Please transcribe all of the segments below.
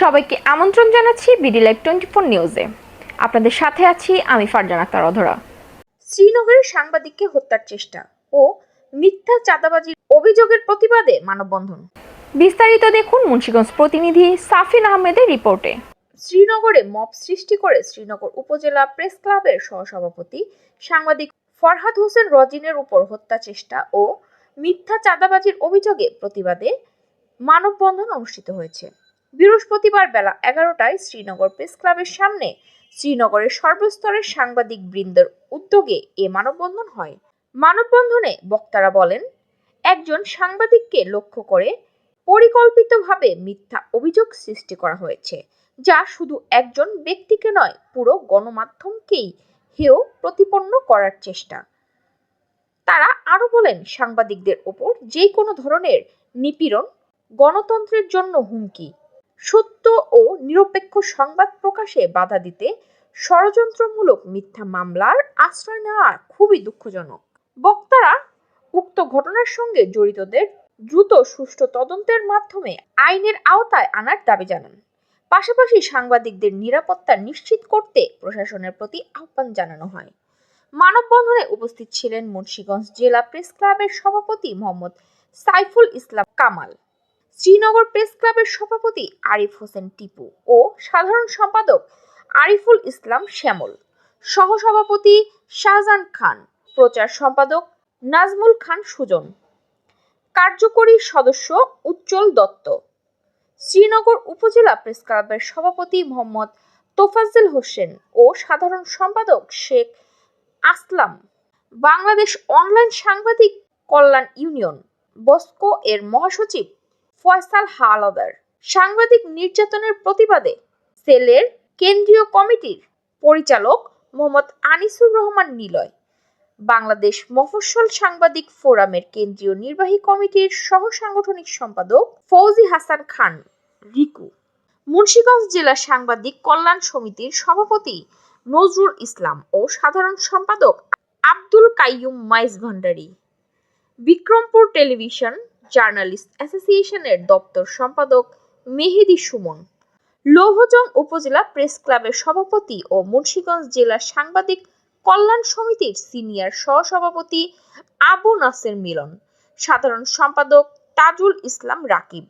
সবাইকে আমন্ত্রণ জানাচ্ছি বিডি লাইভ টোয়েন্টি ফোর নিউজে। আপনাদের সাথে আছি আমি ফারজান আক্তার অধরা। শ্রীনগরের সাংবাদিককে হত্যার চেষ্টা ও মিথ্যা চাঁদাবাজির অভিযোগের প্রতিবাদে মানববন্ধন। বিস্তারিত দেখুন মুন্সিগঞ্জ প্রতিনিধি সাফিন আহমেদের রিপোর্টে। শ্রীনগরে মব সৃষ্টি করে শ্রীনগর উপজেলা প্রেস ক্লাবের সহসভাপতি সাংবাদিক ফরহাদ হোসেন রজিনের উপর হত্যা চেষ্টা ও মিথ্যা চাঁদাবাজির অভিযোগে প্রতিবাদে মানববন্ধন অনুষ্ঠিত হয়েছে। বৃহস্পতিবার বেলা এগারোটায় শ্রীনগর প্রেস ক্লাবের সামনে শ্রীনগরের সর্বস্তরের সাংবাদিক বৃন্দের উদ্যোগে এ মানববন্ধন হয়। মানববন্ধনে বক্তারা বলেন, একজন সাংবাদিককে লক্ষ্য করে পরিকল্পিতভাবে মিথ্যা অভিযোগ সৃষ্টি করা হয়েছে, যা শুধু একজন ব্যক্তিকে নয়, পুরো গণমাধ্যমকেই হেয় প্রতিপন্ন করার চেষ্টা। তারা আরও বলেন, সাংবাদিকদের ওপর যে কোনো ধরনের নিপীড়ন গণতন্ত্রের জন্য হুমকি সত্য ও নিরপেক্ষ সংবাদ প্রকাশে বাধা দিতে ষড়যন্ত্রমূলক মিথ্যা মামলার আশ্রয় নেওয়া খুবই দুঃখজনক। বক্তারা উক্ত ঘটনার সঙ্গে জড়িতদের দ্রুত সুষ্ঠু তদন্তের মাধ্যমে আইনের আওতায় আনার দাবি জানান। পাশাপাশি সাংবাদিকদের নিরাপত্তা নিশ্চিত করতে প্রশাসনের প্রতি আহ্বান জানানো হয়। মানববন্ধনে উপস্থিত ছিলেন মুন্সিগঞ্জ জেলা প্রেস ক্লাবের সভাপতি মোহাম্মদ সাইফুল ইসলাম কামাল। শ্রীনগর প্রেস ক্লাবের সভাপতি আরিফ হোসেন টিপু ও সাধারণ সম্পাদক আরিফুল ইসলাম শ্যামল। সহসভাপতি শাহজাহান খান, প্রচার সম্পাদক নাজমুল খান সুজন। কার্যকরী সদস্য উজ্জ্বল দত্ত। শ্রীনগর উপজেলা প্রেস ক্লাবের সভাপতি মোহাম্মদ তোফাজ্জল হোসেন ও সাধারণ সম্পাদক শেখ আসলাম। বাংলাদেশ অনলাইন সাংবাদিক কল্যাণ ইউনিয়ন, বস্কো এর মহাসচিব ফয়সাল হাওলাদার সাংবাদিক নির্যাতনের প্রতিবাদে সেলের কেন্দ্রীয় কমিটির পরিচালক মোহাম্মদ আনিসুর রহমান নিলয়। বাংলাদেশ মফস্বল সাংবাদিক ফোরামের কেন্দ্রীয় নির্বাহী কমিটির সহ সাংগঠনিক সম্পাদক ফৌজি হাসান খান, রিকু। মুন্সীগঞ্জ জেলা সাংবাদিক কল্যাণ সমিতির সভাপতি নজরুল ইসলাম ও সাধারণ সম্পাদক আব্দুল কাইয়ুম মাইজ ভান্ডারী। বিক্রমপুর টেলিভিশন জার্নালিস্ট অ্যাসোসিয়েশনের দপ্তর সম্পাদক মেহেদি সুমন। লৌহজং উপজেলা প্রেস ক্লাবের সভাপতি ও মুন্সিগঞ্জ জেলা সাংবাদিক কল্যাণ সমিতির সিনিয়র সহসভাপতি আবু নাসের মিলন। সাধারণ সম্পাদক তাজুল ইসলাম রাকিব।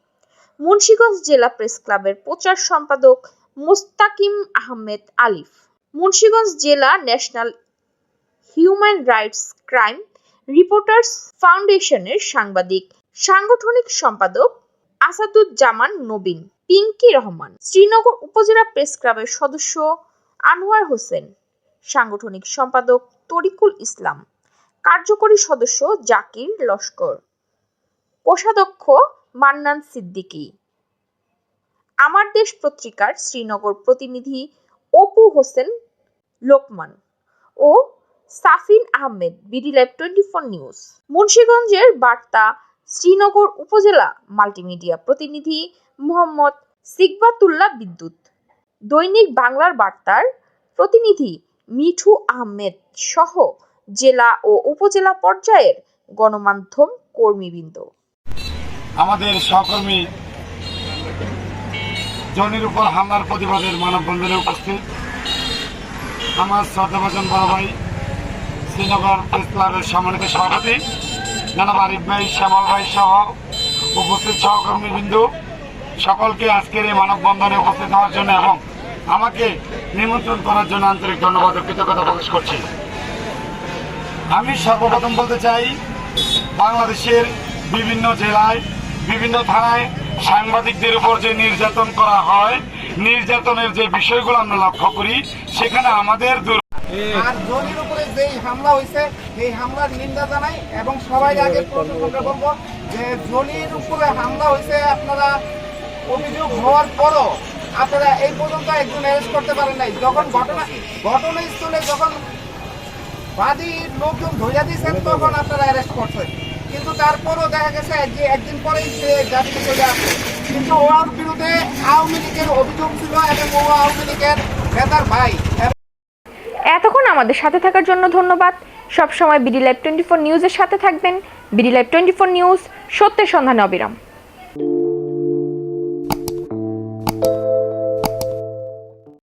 মুন্সিগঞ্জ জেলা প্রেস ক্লাবের প্রচার সম্পাদক মুস্তাকিম আহমেদ আলিফ। মুন্সিগঞ্জ জেলা national human rights crime reporters ফাউন্ডেশনের সাংবাদিক সাংগঠনিক সম্পাদক আসাদুজ্জামান নবীন, পিঙ্কি রহমান, শ্রীনগর উপজেলা প্রেস ক্লাবের সদস্য আনোয়ার হোসেন, সাংগঠনিক সম্পাদক তরিকুল ইসলাম, কার্যকরী সদস্য জাকির লস্কর, কোষাধ্যক্ষ মান্নান সিদ্দিকী। আমার দেশ পত্রিকার শ্রীনগর প্রতিনিধি অপু হোসেন লোকমান ও Safin Ahmed, BD live twenty four news. মুন্সীগঞ্জের বার্তা শ্রীনগর উপজেলা মাল্টিমিডিয়া প্রতিনিধি মোহাম্মদ সিকবাতুল্লাহ বিদ্যুৎ। দৈনিক বাংলার বার্তার প্রতিনিধি মিঠু আহমেদ সহ জেলা ও উপজেলা পর্যায়ের গণমাধ্যম কর্মীবৃন্দ। আমাদের সহকর্মী জনির উপর হামলার প্রতিবাদের মানববন্ধনে উপস্থিত আমার শ্রদ্ধাভাজন বড় ভাই শ্রীনগর প্রেস ক্লাবের সম্মানিত সভাপতি জনাব আরিফ ভাই, শ্যামল ভাই সহ উপস্থিত সহকর্মীবৃন্দ, সকলকে আজকের এই মানববন্ধনে উপস্থিত হওয়ার জন্য এবং আমাকে নিমন্ত্রণ করার জন্য আন্তরিক ধন্যবাদ ও কৃতজ্ঞতা প্রকাশ করছি। আমি সর্বপ্রথম বলতে চাই, বাংলাদেশের বিভিন্ন জেলায়, বিভিন্ন থানায় সাংবাদিকদের উপর যে নির্যাতন করা হয়, নির্যাতনের যে বিষয়গুলো আমরা লক্ষ্য করি, সেখানে আমাদের দুর- আর জনির উপরে যেই হামলা হয়েছে এই হামলার নিন্দা জানাই এবং সবাই আগে বলব যে জনির উপরে হামলা হয়েছে আপনারা অভিযোগ হওয়ার পরও আপনারা এই পর্যন্ত একজন অ্যারেস্ট করতে পারেন নাই। যখন ঘটনা ঘটনাস্থলে যখন বাদী লোকজন ধরিয়া দিয়েছেন, তখন আপনারা অ্যারেস্ট করছেন। কিন্তু তারপরও দেখা গেছে যে একদিন পরেই সে চলে আসে। কিন্তু ওর বিরুদ্ধে আওয়ামী লীগের অভিযোগ ছিল এবং ও আওয়ামী লীগের নেতার ভাই। এতক্ষণ আমাদের সাথে থাকার জন্য ধন্যবাদ। সবসময় বিডি লাইভ টোয়েন্টি ফোর নিউজের সাথে থাকবেন। BD live twenty four news সত্যের সন্ধানে অবিরাম।